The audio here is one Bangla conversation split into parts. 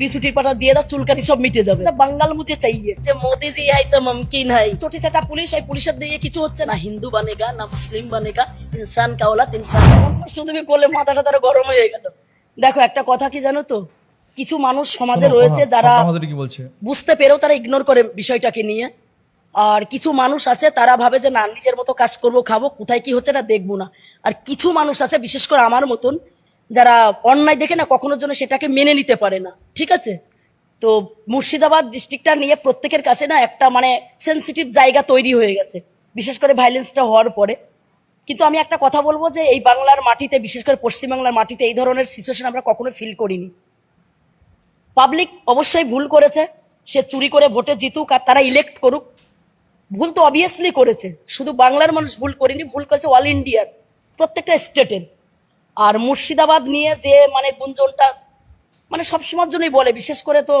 বিসুটি পাটা দিয়ে দাও চুলকানি সব মিটে যাবে। বাঙ্গাল মুঝে চাইয়ে। যে মোদি জি হাই তো মুমকিন হাই। ছোটি চাটা পুলিশ এই পুলিশের দিয়ে কিছু হচ্ছে না। হিন্দু বানেগা না মুসলিম বানেগা ইনসান কা ওলাদ ইনসান প্রশ্ন তুমি করলে মাথাটা তার গরম হয়ে গেল। দেখো একটা কথা কি জানো তো? কিছু মানুষ সমাজে রয়েছে যারা আমাদের কি বলছে? বুঝতে পেরেও তারা ইগনোর করে বিষয়টাকে নিয়ে। আর কিছু মানুষ আছে তারা ভাবে যে না নিজের মতো কাজ করব খাব কোথায় কি হচ্ছে না দেখব না। আর কিছু মানুষ আছে বিশেষ করে আমার মতন যারা অন্যায় দেখে না, কখনোর জন্য সেটাকে মেনে নিতে পারে না। ঠিক আছে? তো মুর্শিদাবাদ ডিস্ট্রিক্টটা নিয়ে প্রত্যেকের কাছে না একটা মানে সেন্সিটিভ জায়গা তৈরি হয়ে গেছে। বিশেষ করে ভাইলেন্সটা হওয়ার পরে। কিন্তু আমি একটা কথা বলব যে, এই বাংলার মাটিতে, বিশেষ করে পশ্চিমবাংলার মাটিতে এই ধরনের সিচুয়েশন আমরা কখনো ফিল করিনি। পাবলিক অবশ্যই ভুল করেছে। সে চুরি করে ভোটে জিতুক আর তারা ইলেক্ট করুক। ভুল তো অবভিয়াসলি করেছে। শুধু বাংলার মানুষ ভুল করেনি, ভুল করেছে অল ইন্ডিয়ার প্রত্যেকটা স্টেটের আর মুর্শিদাবাদ নিয়ে যে মানে গুঞ্জনটা মানে সবসময়ের জন্যই বলে বিশেষ করে তো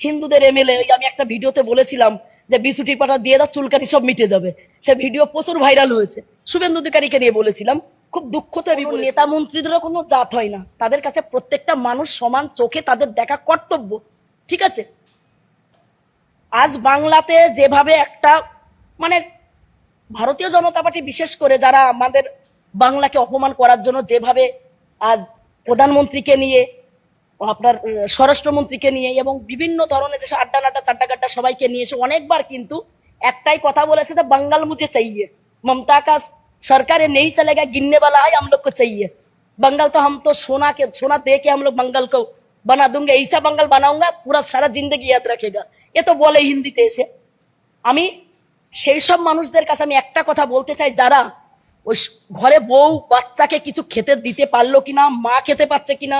হিন্দুদের এমএলএ আমি একটা ভিডিওতে বলেছিলাম যে বিসুটি পাটা দিয়ে দাও চুলকানি সব মিটে যাবে। সে ভিডিও প্রচুর ভাইরাল হয়েছে। শুভেন্দু অধিকারীকে নিয়ে বলেছিলাম খুব দুঃখ তো আমি নেতা মন্ত্রীদেরও কোনো জাত হয় না। তাদের কাছে প্রত্যেকটা মানুষ সমান চোখে তাদের দেখা কর্তব্য ঠিক আছে? আজ বাংলাতে যেভাবে একটা মানে ভারতীয় জনতা পার্টি বিশেষ করে যারা আমাদের বাংলাকে অপমান করার জন্য যেভাবে আজ প্রধানমন্ত্রীকে নিয়ে আপনার আহ, স্বরাষ্ট্রমন্ত্রীকে নিয়ে এবং বিভিন্ন ধরনের যে আড্ডা নাড্ডা চাড্ডা গাড্ডা সবাইকে নিয়ে এসে অনেকবার কিন্তু একটাই কথা বলেছে যে বাঙ্গাল মুঝে চাইয়ে ममता का सरकार ये नहीं चलेगा गिनने वाला है हम लोग को चाहिए बंगाल तो हम तो सोना के सोना दे के हम लोग बंगाल को बना दूंगे ऐसा बंगाल बनाऊंगा पूरा सारा जिंदगी याद रखेगा ये तो बोले হিন্দিতে এসে আমি সেই সব মানুষদের কাছে আমি একটা কথা বলতে চাই যারা ওই ঘরে বউ বাচ্চাকে কিছু খেতে দিতে পারল কিনা মা খেতে পাচ্ছে কিনা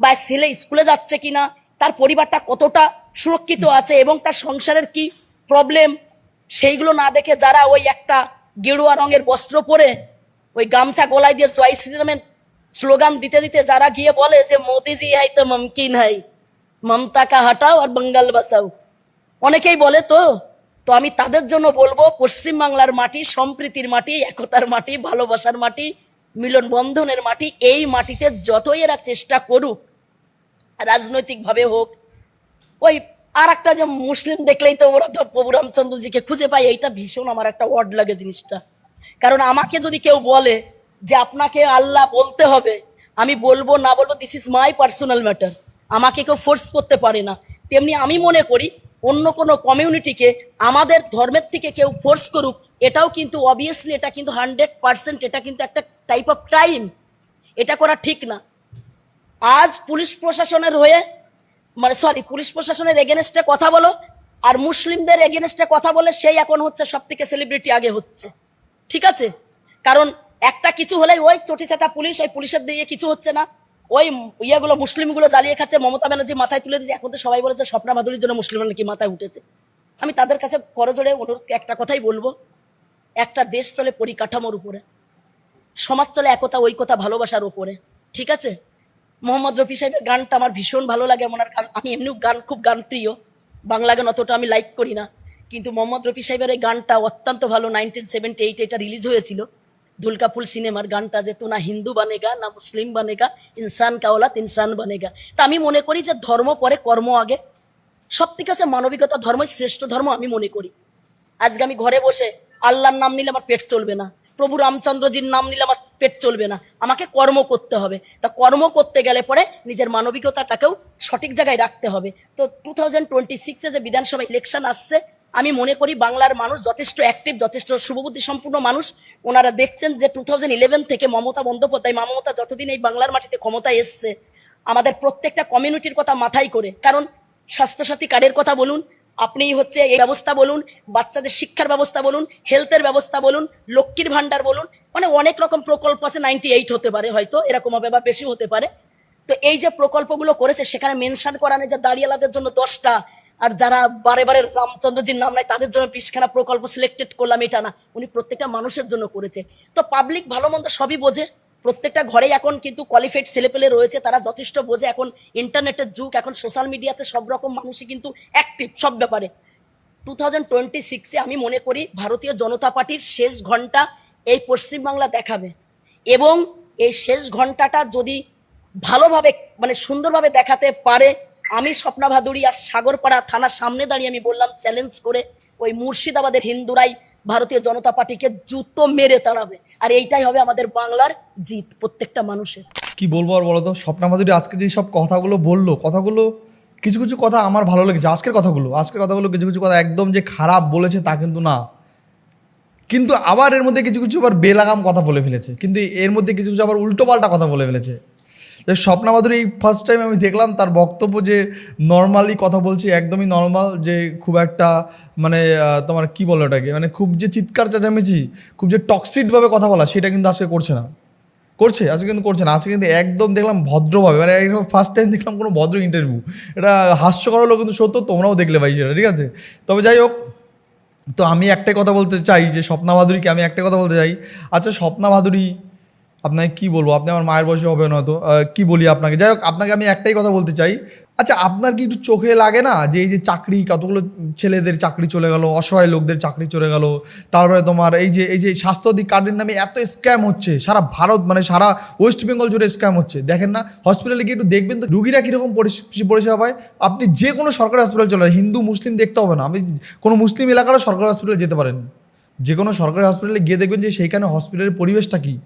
বা ছেলে স্কুলে যাচ্ছে কিনা তার পরিবারটা কতটা সুরক্ষিত আছে এবং তার সংসারের কি প্রবলেম সেইগুলো না দেখে যারা ওই একটা গেরুয়া রঙের বস্ত্র পরে ওই গামছা গলায় দিয়ে জয় শ্রীরামের স্লোগান দিতে দিতে যারা গিয়ে বলে যে মোদিজি হাই তো মমকিন হাই মমতা কা হটাও আর বাঙ্গাল বাসাও। অনেকেই বলে তো তো আমি তাদের জন্য বলব পশ্চিম বাংলার মাটি, সম্প্রীতির মাটি, একতার মাটি, ভালোবাসার মাটি মিলন বন্ধনের মাটি, এই মাটিতে যতই এরা চেষ্টা করুক, রাজনৈতিকভাবে হোক, ওই আর একটা যে মুসলিম দেখলেই তো ওরা তো প্রভু রামচন্দ্রজিকে খুঁজে পায়, এইটা ভীষণ আমার একটা ওয়ার্ড লাগে জিনিসটা। কারণ আমাকে যদি কেউ বলে যে আপনাকে আল্লাহ বলতে হবে, আমি বলব, না বলব this is my personal matter আমাকে কেউ ফোর্স করতে পারে না। তেমনি আমি মনে করি অন্য কোনো কমিউনিটিকে, আমাদের ধর্মের থেকে কেউ ফোর্স করুক, এটাও কিন্তু অবভিয়াসলি এটা কিন্তু হান্ড্রেড পার্সেন্ট এটা কিন্তু একটা টাইপ অফ টাইম এটা করা ঠিক না। আজ পুলিশ প্রশাসনের হয়ে মানে সরি পুলিশ প্রশাসনের এগেনস্টে কথা বলো, আর মুসলিমদের এগেনস্টে কথা বলে সেই এখন হচ্ছে সব থেকে সেলিব্রিটি আগে হচ্ছে। ঠিক আছে? কারণ একটা কিছু হলেই, ওই চটি চাটা পুলিশ ওই পুলিশের দিয়ে কিছু হচ্ছে না। ওই ইয়েগুলো মুসলিমগুলো জ্বালিয়ে খাচ্ছে, মমতা ব্যানার্জি মাথায় তুলে দিয়েছে। এখন তো সবাই বলেছে স্বপ্না ভাদুরীর জন্য মুসলিম নাকি মাথায় উঠেছে। আমি তাদের কাছে করজোড়ে অনুরোধ, একটা কথাই বলব, একটা দেশ চলে পরিকাঠামোর উপরে, সমাজ চলে একতা, ঐকতা, ভালোবাসার উপরে, ঠিক আছে? মোহাম্মদ রফি সাহেবের গানটা আমার ভীষণ ভালো লাগে ওনার গান আমি এমনিও গান খুব গান প্রিয়। বাংলা গান অতটা আমি লাইক করি না। কিন্তু মোহাম্মদ রফি সাহেবের এই গানটা অত্যন্ত ভালো নাইনটিন সেভেন্টি এইট এটা রিলিজ হয়েছিল। দুলকাপুল সিনেমার গানটা যে তো না হিন্দু বানেগা, না মুসলিম বানেগা, ইনসান কাওলাত ইনসান বানেগা। তা আমি মনে করি যে ধর্ম পরে কর্ম আগে। সব থেকে আছে মানবিকতা ধর্মই শ্রেষ্ঠ ধর্ম আমি মনে করি। আজকে আমি ঘরে বসে আল্লাহর নাম নিলে আমার পেট চলবে না, প্রভু রামচন্দ্রজির নাম নিলে আমার পেট চলবে না, আমাকে কর্ম করতে হবে। তা কর্ম করতে গেলে পরে নিজের মানবিকতাটাকেও সঠিক জায়গায় রাখতে হবে। তো টু থাউজেন্ড টোয়েন্টি সিক্সে যে বিধানসভা ইলেকশন আসছে আমি মনে করি বাংলার মানুষ যথেষ্ট অ্যাক্টিভ যথেষ্ট শুভবুদ্ধি সম্পূর্ণ মানুষ। ওনারা দেখছেন যে টু থাউজেন্ড ইলেভেন থেকে মমতা বন্দ্যোপাধ্যায়, মমতা যতদিন এই বাংলার মাটিতে ক্ষমতায় এসছে, আমাদের প্রত্যেকটা কমিউনিটির কথা মাথায় করে। কারণ স্বাস্থ্যসাথী কার্ডের কথা বলুন আপনি হচ্ছে এই ব্যবস্থা বলুন, বাচ্চাদের শিক্ষার ব্যবস্থা বলুন হেলথের ব্যবস্থা বলুন, লক্ষ্মীর ভান্ডার বলুন মানে অনেক রকম প্রকল্প আছে নাইনটি এইট হতে পারে হয়তো, এরকম হবে বা বেশি হতে পারে। তো এই যে প্রকল্পগুলো করেছে, সেখানে মেনশন করা নেই যে দাঁড়িয়ালাদের জন্য দশটা আর যারা বারে বারে রামচন্দ্রজির নাম নাই তাদের জন্য পিসখানা প্রকল্প সিলেক্টেড করলাম, এটা না। উনি প্রত্যেকটা মানুষের জন্য করেছে। তো পাবলিক ভালো মন্দ সবই বোঝে। প্রত্যেকটা ঘরেই এখন কিন্তু কোয়ালিফাইড ছেলেপেলে রয়েছে, তারা যথেষ্ট বোঝে। এখন ইন্টারনেটের যুগ, এখন সোশ্যাল মিডিয়াতে সব রকম মানুষই কিন্তু অ্যাক্টিভ সব ব্যাপারে। টু থাউজেন্ড টোয়েন্টি সিক্সে আমি মনে করি ভারতীয় জনতা পার্টির শেষ ঘণ্টা এই পশ্চিমবাংলা দেখাবে। এবং এই শেষ ঘন্টাটা যদি ভালোভাবে মানে সুন্দরভাবে দেখাতে পারে আমি স্বপ্না ভাদুরী আর সাগরপাড়া থানার সামনে দাঁড়িয়ে আমি বললাম চ্যালেঞ্জ করে ওই মুর্শিদাবাদের হিন্দুরাই ভারতীয় জনতা পার্টিকে জুতো মেরে তাড়াবে। আর এইটাই হবে আমাদের বাংলার জিত প্রত্যেকটা মানুষের। কি বলব আর বলো তো? স্বপ্না মাধুরী আজকে যে সব কথাগুলো বলল, কথাগুলো কিছু কিছু কথা আমার ভালো লেগেছে, আজকের কথাগুলো আজকের কথাগুলো কিছু কিছু কথা একদম যে খারাপ বলেছে তা কিন্তু না। কিন্তু আবার এর মধ্যে কিছু কিছু আবার বেলাগাম কথা বলে ফেলেছে, কিন্তু এর মধ্যে কিছু কিছু আবার উল্টোপাল্টা কথা বলে ফেলেছে। স্বপ্না মাধুরী এই ফার্স্ট টাইম আমি দেখলাম, তার বক্তব্য যে নর্মালি কথা বলছি, একদমই নর্মাল যে খুব একটা মানে তোমার কি বলো ওটাকে মানে খুব যে চিৎকার চেঁচামেচি, খুব যে টক্সিডভাবে কথা বলা, সেটা কিন্তু আজকে করছে না। করছে, আজকে কিন্তু করছে না, আজকে কিন্তু একদম দেখলাম ভদ্রভাবে মানে একদম ফার্স্ট টাইম দেখলাম কোনো ভদ্র ইন্টারভিউ এটা হাস্যকর হলো কিন্তু সত্য, তোমরাও দেখলে ভাই সেটা, ঠিক আছে? তবে যাই হোক, তো আমি একটাই কথা বলতে চাই যে স্বপ্না ভাদুরীকে আমি একটাই কথা বলতে চাই। আচ্ছা স্বপ্না ভাদুরী আপনাকে কি বলব? আপনি আমার মায়ের বয়সে হবেন হয়তো। কি বলি আপনাকে? যাই হোক, আপনাকে আমি একটাই কথা বলতে চাই। আচ্ছা আপনার কি একটু চোখে লাগে না যে এই যে চাকরি, কতগুলো ছেলেদের চাকরি চলে গেল, অসহায় লোকদের চাকরি চলে গেল, তারপরে তোমার এই যে এই যে স্বাস্থ্যসাথী কার্ডের নামে এত স্ক্যাম হচ্ছে, সারা ভারত মানে সারা ওয়েস্ট বেঙ্গল জুড়ে স্ক্যাম হচ্ছে। দেখেন না হসপিটালে গিয়ে একটু দেখবেন তো, রুগীরা কীরকম পরিষ- পরিষেবা পায়? আপনি যে কোনো সরকারি হসপিটাল চলে হিন্দু, মুসলিম দেখতে হবে না। আপনি কোনো মুসলিম এলাকারও সরকারি হসপিটালে যেতে পারেন। যে কোনো সরকারি হসপিটালে গিয়ে দেখবেন যে সেইখানে হসপিটালের পরিবেশটা কী।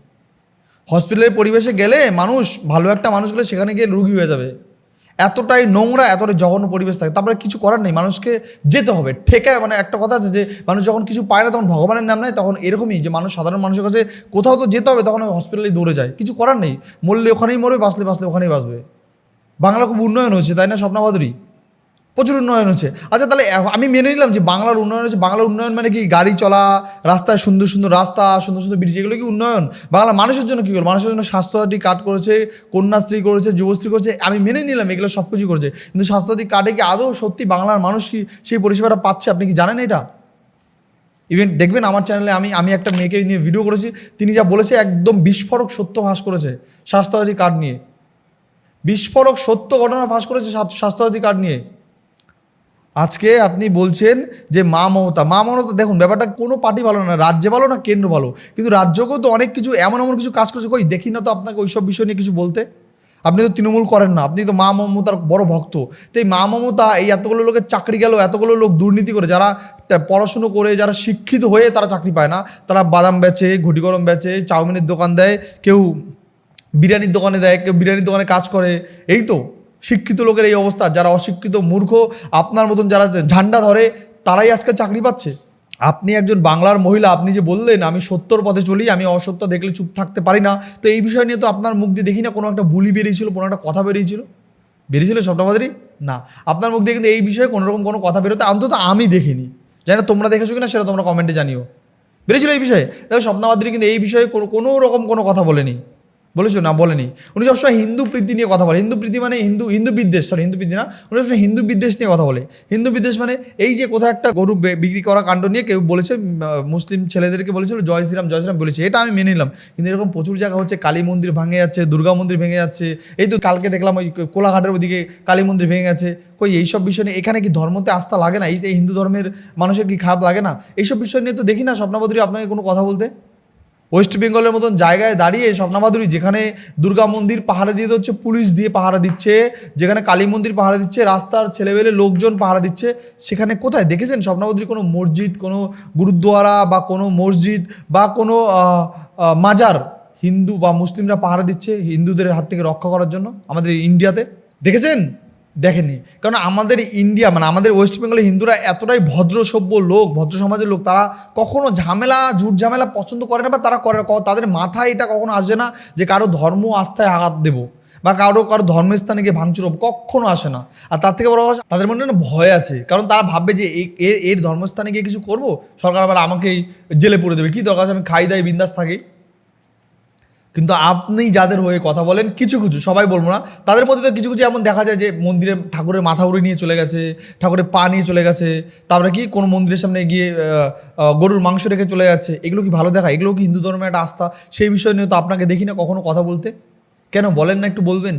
হসপিটালের পরিবেশে গেলে মানুষ, ভালো একটা মানুষ গেলে সেখানে গিয়ে রুগী হয়ে যাবে। এতটাই নোংরা, এতটাই জঘন্য পরিবেশ থাকে। তারপরে কিছু করার নেই, মানুষকে যেতে হবে। ঠেকায় মানে একটা কথা আছে যে, মানুষ যখন কিছু পায় না তখন ভগবানের নাম নেয়, তখন এরকমই যে মানুষ, সাধারণ মানুষের কাছে কোথাও তো যেতে হবে, তখন ওই হসপিটালে দৌড়ে যায়। কিছু করার নেই। মরলে ওখানেই মরবে, বাঁচলে বাঁচলে ওখানেই বাঁচবে। বাংলা খুব উন্নয়ন হয়েছে, তাই না, স্বপ্নাবাদুরী? প্রচুর উন্নয়ন হচ্ছে। আচ্ছা তাহলে আমি মেনে নিলাম যে বাংলার উন্নয়ন হচ্ছে, বাংলার উন্নয়ন মানে কি গাড়ি চলা, রাস্তায় সুন্দর সুন্দর রাস্তা, সুন্দর সুন্দর ব্রিজ এগুলো কি উন্নয়ন? বাংলা মানুষের জন্য কী করবে মানুষের জন্য স্বাস্থ্যসাথী কার্ড করেছে, কন্যাশ্রী করেছে, যুবশ্রী করেছে, আমি মেনে নিলাম এগুলো সব কিছু করেছে। কিন্তু স্বাস্থ্যসাথী কার্ডে কি আদৌ সত্যি বাংলার মানুষ কি সেই পরিষেবাটা পাচ্ছে? আপনি কি জানেন এটা? ইভেন দেখবেন আমার চ্যানেলে আমি আমি একটা মেয়েকে নিয়ে ভিডিও করেছি, তিনি যা বলেছে একদম বিস্ফোরক সত্য ফাঁস করেছে স্বাস্থ্যসাথী কার্ড নিয়ে। বিস্ফোরক সত্য ঘটনা ফাঁস করেছে স্বাস্থ্য- স্বাস্থ্যসাথী কার্ড নিয়ে। আজকে আপনি বলছেন যে মা মমতা মা মমতা দেখুন, ব্যাপারটা কোনো পার্টি ভালো না, রাজ্যে ভালো না কেন্দ্র ভালো, কিন্তু রাজ্যকেও তো অনেক কিছু, এমন এমন কিছু কাজ করছে, কই, দেখি না তো আপনাকে ওইসব বিষয় নিয়ে কিছু বলতে? আপনি তো তৃণমূল করেন না, আপনি তো মা মমতার বড় ভক্ত, তো এই মা মমতা, এই এতগুলো লোকের চাকরি গেল, এতগুলো লোক দুর্নীতি করে, যারা পড়াশুনো করে, যারা শিক্ষিত হয়ে তারা চাকরি পায় না, তারা বাদাম বেচে, ঘুটি গরম বেচে, চাউমিনের দোকান দেয়, কেউ বিরিয়ানির দোকানে দেয়, কেউ বিরিয়ানির দোকানে কাজ করে, এই তো। শিক্ষিত লোকের এই অবস্থা, যারা অশিক্ষিত, মূর্খ, আপনার মতন যারা ঝান্ডা ধরে, তারাই আজকে চাকরি পাচ্ছে। আপনি একজন বাংলার মহিলা, আপনি যে বললেন, আমি সত্যর পথে চলি, আমি অসত্য দেখলে চুপ থাকতে পারি না, তো এই বিষয় নিয়ে তো আপনার মুখ দিয়ে দেখি না, কোনো একটা বুলি বেরিয়েছিল, কোনো একটা কথা বেরিয়েছিল? বেরিয়েছিল স্বপ্নবাদী না। আপনার মুখ দিয়ে কিন্তু এই বিষয়ে কোনোরকম কোনো কথা বেরোতে, অন্তত আমি দেখিনি। জানি না তোমরা দেখেছ কিনা, সেটা তোমরা কমেন্টে জানিও। বেরিয়েছিল এই বিষয়ে। দেখো স্বপ্নাবাদী কিন্তু এই বিষয়ে কোনো রকম কোনো কথা বলেনি। বলেছ? না, বলেনি। উনি সবসময় হিন্দু প্রীতি নিয়ে কথা বলে। হিন্দু প্রীতি মানে হিন্দু হিন্দু বিদ্বেষ সরি হিন্দু প্রীতি না। উনি সবসময় হিন্দু বিদ্বেষ নিয়ে কথা বলে। হিন্দু বিদ্বেষ মানে এই যে কোথাও একটা গরু বিক্রি করা কাণ্ড নিয়ে কেউ বলেছে মুসলিম ছেলেদেরকে বলেছিল, জয় শ্রীরাম জয় শ্রীরাম বলেছে। এটা আমি মেনে নিলাম। কিন্তু এরকম প্রচুর জায়গা হচ্ছে, কালী মন্দির ভেঙে যাচ্ছে, দুর্গা মন্দির ভেঙে যাচ্ছে। এই তো কালকে দেখলাম ওই কোলাঘাটের ওদিকে কালী মন্দির ভেঙে গেছে। কই, এইসব বিষয় নিয়ে এখানে কি ধর্মতে আস্থা লাগে না? এই হিন্দু ধর্মের মানুষের কি খারাপ লাগে না? এইসব বিষয় নিয়ে তো দেখি না স্বপ্নবদ্রী আপনাকে কোনো কথা বলতে? ওয়েস্ট বেঙ্গলের মতন জায়গায় দাঁড়িয়ে স্বপ্নামাধুরী যেখানে দুর্গা মন্দির পাহারা দিয়ে হচ্ছে পুলিশ দিয়ে পাহারা দিচ্ছে, যেখানে কালী মন্দির পাহারা দিচ্ছে, রাস্তার ছেলেবেলে লোকজন পাহারা দিচ্ছে, সেখানে কোথায়? দেখেছেন স্বপ্নামাধুরী কোনো মসজিদ, কোনো গুরুদ্বারা বা কোনো মসজিদ বা কোনো মাজার হিন্দু বা মুসলিমরা পাহারা দিচ্ছে হিন্দুদের হাত থেকে রক্ষা করার জন্য আমাদের ইন্ডিয়াতে? দেখেছেন? দেখেনি কারণ আমাদের ইন্ডিয়া মানে আমাদের ওয়েস্ট বেঙ্গলের হিন্দুরা এতটাই ভদ্র সভ্য লোক ভদ্র সমাজের লোক তারা কখনো ঝামেলা ঝুট ঝামেলা পছন্দ করে না বা তারা করে তাদের মাথায় এটা কখনো আসে না যে কারও ধর্ম আস্থায় আঘাত দেবো বা কারও কারও ধর্মস্থানে গিয়ে ভাঙচুর কখনো আসে না। আর তার থেকে বড় কথা, তাদের মনে না ভয় আছে। কারণ তারা ভাববে যে এর এর ধর্মস্থানে গিয়ে কিছু করব সরকার আবার আমাকেই জেলে পড়ে দেবে। কী দরকার আছে? আমি খাই দাই বিন্দাস থাকি। কিন্তু আপনি যাদের হয়ে কথা বলেন, কিছু কিছু, সবাই বলব না, তাদের মধ্যে তো কিছু কিছু এমন দেখা যায় যে মন্দিরে ঠাকুরের মাথা উড়ে নিয়ে চলে গেছে, ঠাকুরের পা নিয়ে চলে গেছে, তারপরে কি কোনো মন্দিরের সামনে গিয়ে গরুর মাংস রেখে চলে যাচ্ছে, এগুলো কি ভালো দেখা? এগুলো কি হিন্দু ধর্মের একটা আস্থা? সেই বিষয় নিয়ে তো আপনাকে দেখি না কখনো কথা বলতে? কেন? বলেন না, একটু বলবেন।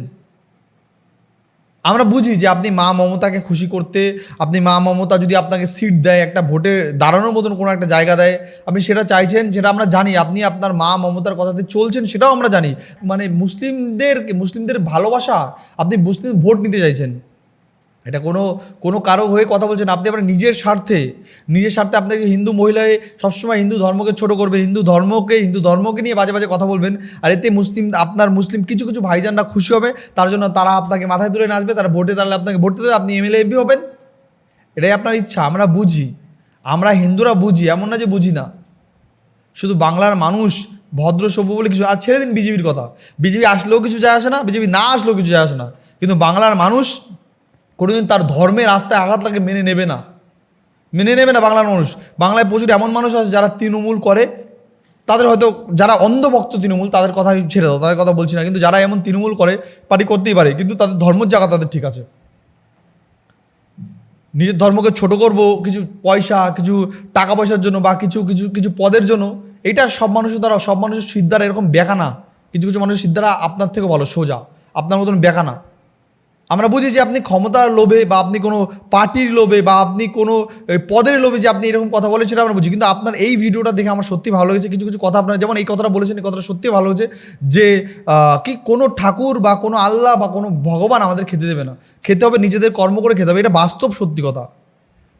আমরা বুঝি যে আপনি মা মমতাকে খুশি করতে, আপনি মা মমতা যদি আপনাকে সিট দেয়, একটা ভোটে দাঁড়ানোর মতন কোনো একটা জায়গা দেয়, আপনি সেটা চাইছেন যেটা আমরা জানি। আপনি আপনার মা মমতার কথাতে চলছেন, সেটাও আমরা জানি। মানে মুসলিমদের মুসলিমদের ভালোবাসা, আপনি মুসলিম ভোট নিতে চাইছেন। এটা কোনো কোনো কারও হয়ে কথা বলছেন আপনি আপনার নিজের স্বার্থে নিজের স্বার্থে আপনাকে হিন্দু মহিলায় সবসময় হিন্দু ধর্মকে ছোট করবেন, হিন্দু ধর্মকে হিন্দু ধর্মকে নিয়ে বাজে বাজে কথা বলবেন। আর এতে মুসলিম, আপনার মুসলিম কিছু কিছু ভাইজানরা খুশি হবে। তার জন্য তারা আপনাকে মাথায় তুলে নাচবে তারা ভোটে দাঁড়ালে আপনাকে ভোট দেবে আপনি এমএলএ, এমপি হবেন। এটাই আপনার ইচ্ছা, আমরা বুঝি। আমরা হিন্দুরা বুঝি, এমন না যে বুঝি না। শুধু বাংলার মানুষ ভদ্র, সভ্য বলে কিছু, আর ছেড়ে দিন বিজেপির কথা। বিজেপি আসলেও কিছু যায় আসে না, বিজেপি না আসলেও কিছু যায় আসে না। কিন্তু বাংলার মানুষ কোনোদিন তার ধর্মের রাস্তায় আঘাত লাগে মেনে নেবে না। মেনে নেবে না বাংলার মানুষ। বাংলায় প্রচুর এমন মানুষ আছে যারা তৃণমূল করে। তাদের হয়তো যারা অন্ধভক্ত তৃণমূল, তাদের কথা ছেড়ে দাও, তাদের কথা বলছি না। কিন্তু যারা এমন তৃণমূল করে, পার্টি করতেই পারে। কিন্তু তাদের ধর্মের জায়গা তাদের ঠিক আছে। নিজের ধর্মকে ছোট করব, কিছু পয়সা, কিছু টাকা পয়সার জন্য বা কিছু কিছু কিছু পদের জন্য, এটা সব মানুষের দ্বারা, সব মানুষের সিদ্ধারা এরকম বেকা না। কিছু কিছু মানুষের সিদ্ধারা আপনার থেকে ভালো, সোজা। আপনার মতন বেকা না। আমরা বুঝি যে আপনি ক্ষমতার লোভে বা আপনি কোনো পার্টির লোভে বা আপনি কোনো পদের লোভে যে আপনি এরকম কথা বলেছেন আমরা বুঝি। কিন্তু আপনার এই ভিডিওটা দেখে আমার সত্যি ভালো লেগেছে। কিছু কিছু কথা আপনার, যেমন এই কথাটা বলেছেন, এই কথাটা সত্যি ভালো হয়েছে যে কি কোনো ঠাকুর বা কোনো আল্লাহ বা কোনো ভগবান আমাদের খেতে দেবে না। খেতে হবে, নিজেদের কর্ম করে খেতে হবে। এটা বাস্তব সত্যি কথা।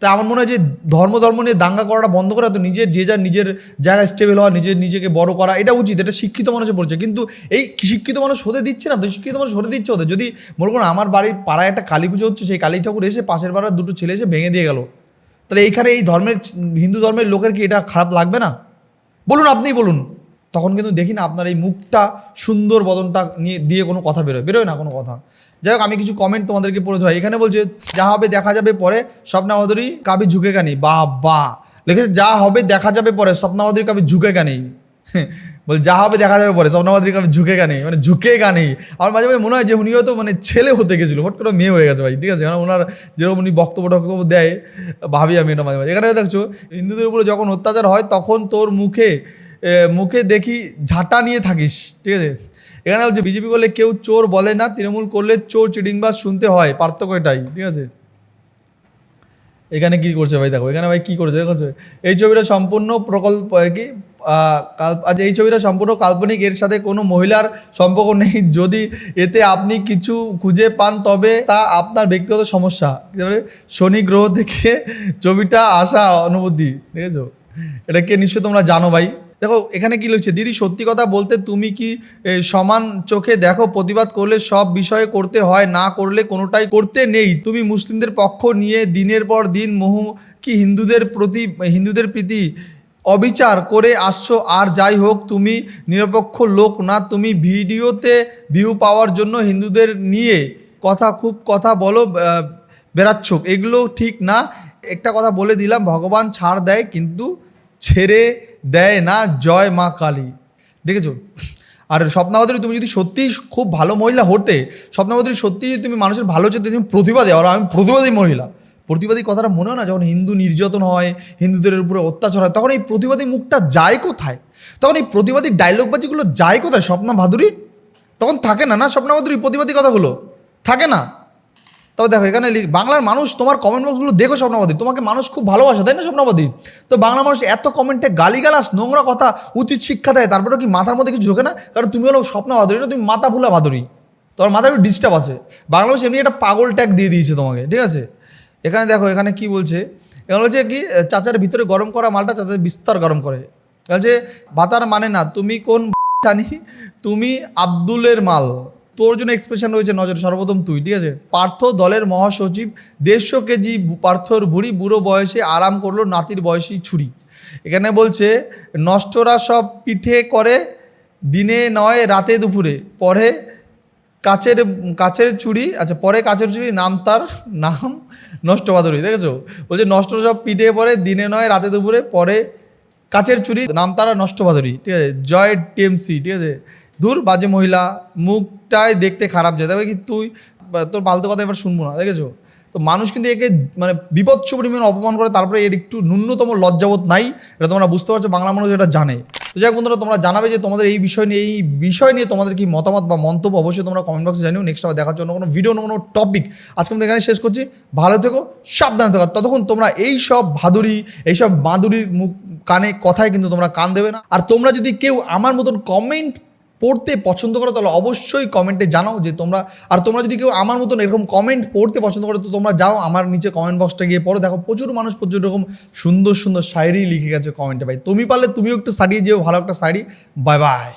তাই আমার মনে হয় যে ধর্ম ধর্ম নিয়ে দাঙ্গা করাটা বন্ধ করা তো নিজের, যে যার নিজের জায়গায় স্টেবল হওয়া, নিজের নিজেকে বড় করা, এটা উচিত, এটা শিক্ষিত মানুষের পড়ছে কিন্তু এই শিক্ষিত মানুষ হতে দিচ্ছে না, তো শিক্ষিত মানুষ হতে দিচ্ছে ওদের। যদি মনে করুন আমার বাড়ির পাড়ায় একটা কালী পুজো হচ্ছে, সেই কালী ঠাকুর এসে পাশের পাড়ার দুটো ছেলে এসে ভেঙে দিয়ে গেল। তাহলে এইখানে এই ধর্মের, হিন্দু ধর্মের লোকের কি এটা খারাপ লাগবে না? বলুন, আপনিই বলুন। তখন কিন্তু দেখি না আপনার এই মুখটা সুন্দর বদনটা নিয়ে দিয়ে কোনো কথা বেরোয় বেরোয় না কোনো কথা। যাই হোক, আমি কিছু কমেন্ট তোমাদেরকে পড়ে দেওয়া এখানে বলছে, যা হবে দেখা যাবে পরে স্বপ্নাবদরী কাবি ঝুঁকে গানি। বা বা লিখেছে, যা হবে দেখা যাবে পরে স্বপ্নাবদরী কাবি ঝুঁকে গানি। বল, যা হবে দেখা যাবে পরে স্বপ্নাবদরী কাবি ঝুঁকে গানি। মানে ঝুঁকে গানি। আমার মাঝে মাঝে মনে হয় যে উনি হয়তো মানে ছেলে হতে গেছিল হট করে মেয়ে হয়ে গেছে ভাই, ঠিক আছে? কারণ ওনার যেরকম উনি বক্তব্য টক্তব্য দেয়, ভাবি আমি এটা মাঝে মাঝে। এখানে দেখছ, হিন্দুদের উপরে যখন অত্যাচার হয়, তখন তোর মুখে মুখে দেখি ঝাঁটা নিয়ে থাকিস, ঠিক আছে? এখানে হচ্ছে বিজেপি করলে কেউ চোর বলে না, তৃণমূল করলে চোর চিডিংবাজ শুনতে হয়, পার্থক্য এটাই, ঠিক আছে? এখানে কি করছে ভাই, দেখো, এখানে ভাই কি করছে, দেখো এই ছবিটা সম্পূর্ণ প্রকল্প কি? কাল- আচ্ছা এই ছবিটা সম্পূর্ণ কাল্পনিক, এর সাথে কোনো মহিলার সম্পর্ক নেই, যদি এতে আপনি কিছু খুঁজে পান, তবে তা আপনার ব্যক্তিগত সমস্যা। শনি গ্রহ থেকে ছবিটা আসা অনুভূতি দেখেছ এটাকে নিশ্চয়ই তোমরা জানো ভাই? দেখো, এখানে কি লিখছে? দিদি, সত্যি কথা বলতে তুমি কি সমান চোখে দেখো? প্রতিবাদ করলে সব বিষয়ে করতে হয়, না করলে কোনোটাই করতে নেই। তুমি মুসলিমদের পক্ষ নিয়ে দিনের পর দিন মোহ, কি হিন্দুদের প্রতি, হিন্দুদের প্রীতি অবিচার করে আসছো? আর যাই হোক, তুমি নিরপেক্ষ লোক না, তুমি ভিডিওতে ভিউ পাওয়ার জন্য হিন্দুদের নিয়ে কথা, খুব কথা বলো বেড়াচ্ছ। এগুলো ঠিক না। একটা কথা বলে দিলাম, ভগবান ছাড় দেয়, কিন্তু ছেড়ে দেয় না, জয় মা কালী। দেখেছ? আর স্বপ্নাবতী, তুমি যদি সত্যিই খুব ভালো মহিলা হতে, স্বপ্নাবতী সত্যি যদি তুমি মানুষের ভালো চেতে তুমি প্রতিবাদী, আর আমি প্রতিবাদী মহিলা। প্রতিবাদী কথাটা মনে হয় না, যখন হিন্দু নির্যাতন হয়, হিন্দুদের উপরে অত্যাচার হয়, তখন এই প্রতিবাদী মুখটা যায় কোথায়? তখন এই প্রতিবাদী ডায়লগবাজিগুলো যায় কোথায়, স্বপ্না ভাদুরী? তখন থাকে না না স্বপ্না ভাদুরী প্রতিবাদী কথাগুলো? থাকে না? তবে দেখো, এখানে বাংলার মানুষ তোমার কমেন্ট বক্সগুলো দেখো স্বপ্নবাদী। তোমাকে মানুষ খুব ভালোবাসে, তাই না স্বপ্নবাদী? তো বাংলা মানুষ এত কমেন্টে গালিগালাস নোংরা কথা, উচিত শিক্ষা দেয় তারপরে কি মাথার মধ্যে কিছু ঢোকে না? কারণ তুমি হলো স্বপ্ন ভাদুরী না তুমি মাথা ভুলা ভাদুরী তোমার মাথায় একটু ডিস্টার্ব আছে। বাংলা মানুষ এমনি একটা পাগল ট্যাগ দিয়ে দিয়েছে তোমাকে, ঠিক আছে? এখানে দেখো, এখানে কি বলছে? এখানে বলছে কি চাচার ভিতরে গরম করা মালটা চাচার বিস্তার গরম করে। বলছে, বাতার মানে না, তুমি কোন জানি, তুমি আব্দুলের মাল। তোর জন্য এক্সপ্রেশন রয়েছে, নজরে সর্বপ্রথম তুই, ঠিক আছে? পার্থ দলের মহাসচিব, দেড়শো কেজি পার্থর ভুড়ি বুড়ো বয়সে আরাম করল নাতির বয়সী ছুরি। এখানে বলছে, নষ্টরা সব পিঠে করে, দিনে নয়, রাতে দুপুরে। পরে কাচের কাচের চুড়ি আচ্ছা পরে কাচের চুড়ি নাম তার, নাম নষ্ট বাদুরি দেখেছ? বলছে নষ্ট সব পিঠে পরে দিনে নয়, রাতে দুপুরে। পরে কাচের চুড়ি নাম তারা নষ্ট বাদুরি ঠিক আছে? জয় টিএমসি, ঠিক আছে? দূর, বাজে মহিলা, মুখটাই দেখতে খারাপ যায় তবে কি তুই তোর ফালতু কথা এবার শুনব না, দেখেছ? তো মানুষ কিন্তু একে মানে বিপৎস পরিমাণ অপমান করে, তারপরে এর একটু ন্যূনতম লজ্জাবোধ নাই, এটা তোমরা বুঝতে পারছ, বাংলা মানুষ এটা জানে। তো যাই বন্ধুরা, তোমরা জানাবে যে তোমাদের এই বিষয় নিয়ে, এই বিষয় নিয়ে তোমাদের কি মতামত বা মন্তব্য অবশ্যই তোমরা কমেন্ট বক্সে জানিও। নেক্সট আবার দেখার জন্য কোনো ভিডিও কোনো টপিক আজকে আমরা এখানে শেষ করছি। ভালো থেকো, সাবধানে থেকো। ততক্ষণ তোমরা এই সব ভাদুরি এইসব বাঁদুরির মুখ, কানে কথায় কিন্তু তোমরা কান দেবে না। আর তোমরা যদি কেউ আমার মতন কমেন্ট পড়তে পছন্দ করো, তাহলে অবশ্যই কমেন্টে জানাও যে তোমরা, আর তোমরা যদি কেউ আমার মতন এরকম কমেন্ট পড়তে পছন্দ করো, তো তোমরা যাও, আমার নিচে কমেন্ট বক্সটা গিয়ে পড়ো। দেখো, প্রচুর মানুষ প্রচুর রকম সুন্দর সুন্দর শায়রি লিখে গেছে কমেন্টে ভাই, তুমি পারলে তুমিও একটু সারিয়ে যেও, ভালো একটা শাড়ি। Bye bye